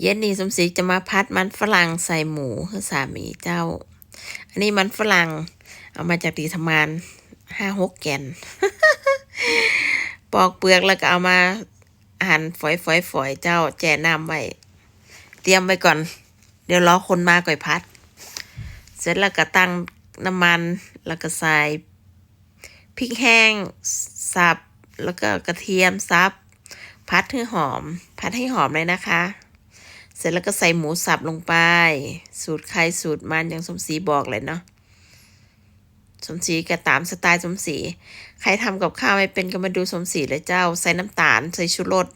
เย็นนี้สมศรีจะมาพัดมันฝรั่งใส่หมูให้สามีเจ้า อันนี้มันฝรั่งเอามาจากดีทำงานห้าหกแกน ปอกเปลือกแล้วก็เอามาหั่นฝอยฝอยฝอยๆเจ้าแจ่น้ำไว้ เตรียมไว้ก่อน เดี๋ยวรอคนมาก่อยพัด เสร็จแล้วก็ตั้งน้ำมันแล้วก็ใส่พริกแห้งสับ แล้วก็กระเทียมสับ พัดให้หอม พัดให้หอมเลยนะคะ เสร็จแล้วก็ใส่หมูสับลงไป สูตรใครสูตรมันอย่างสมศรีบอกเลยเนาะสมศรีก็ตามสไตล์สมศรีใครทำกับข้าวไม่เป็นก็มาดูสมศรีเลยเจ้า ใส่น้ำตาลใส่ชูรส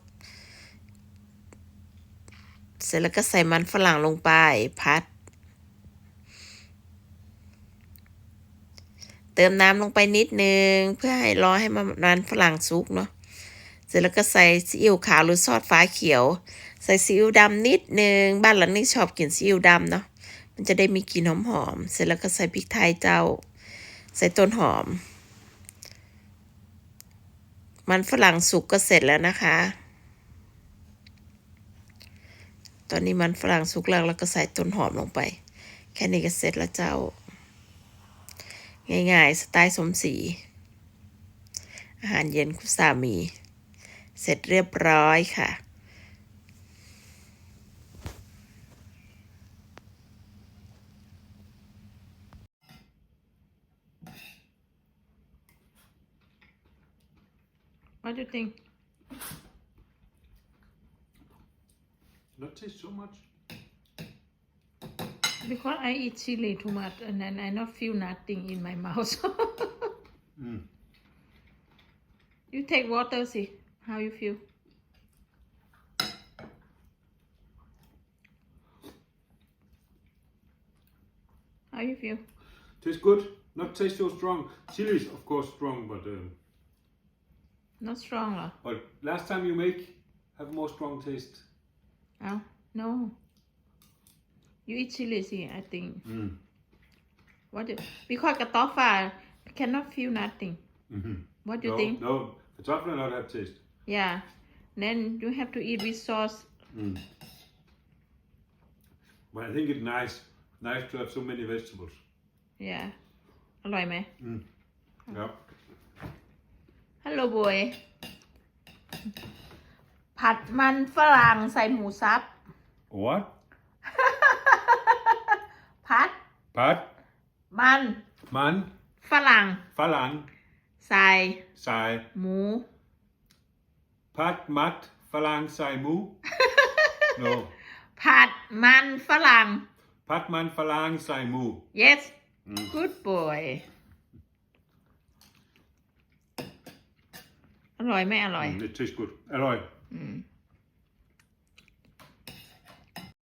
เสร็จแล้วก็ใส่มันฝรั่งลงไปพัด เติมน้ำลงไปนิดนึง เพื่อให้รอให้มันฝรั่งสุกเนาะ ร็จแล้วก็ใส่ซีอิ๊วขาวหรือซอสฟ้าเขียว ใส่ซีอิ๊วดำนิดนึง บ้านหลังนี้ชอบกินซีอิ๊วดำเนาะ มันจะได้มีกลิ่นหอมๆ เสร็จแล้วก็ใส่พริกไทยเจ้า ใส่ต้นหอม มันฝรั่งสุกก็เสร็จแล้วนะคะ ตอนนี้มันฝรั่งสุกแล้วแล้วก็ใส่ต้นหอมลงไป แค่นี้ก็เสร็จแล้วเจ้า ง่ายๆ สไตล์สมศรีอาหารเย็นคุณสามี เสร็จเรียบร้อยค่ะ What do you think? Not taste so much. Because I eat chili too much and then I not feel nothing in my mouth. Mm. You take water, see how you feel. How you feel? Tastes good. Not taste so strong. Chili is of course strong, but um, Not strong, but last time you make have more strong taste. Oh, no. You eat chili, see, I think. Mm. What do, because katoffa cannot feel nothing. hmm What do you think? no, no, kartoffeln not have taste. Yeah. Then you have to eat with sauce. Mm. But I think it's nice, nice to have so many vegetables. Yeah. อร่อยไหม Yeah. ฮัลโหลบอยผัดมันฝรั่งใส่หมูสับ What? ผัด Pat, มัน man, ฝรั่ง falan, ใส่ sai, หมู pat, mat, falan, sai, mu. no. ผัดมันฝรั่ง Pat, man, falan, sai, mu. yes Mm. good boy อร่อยไหมอร่อย Mm, it tastes good. Alloy. อืม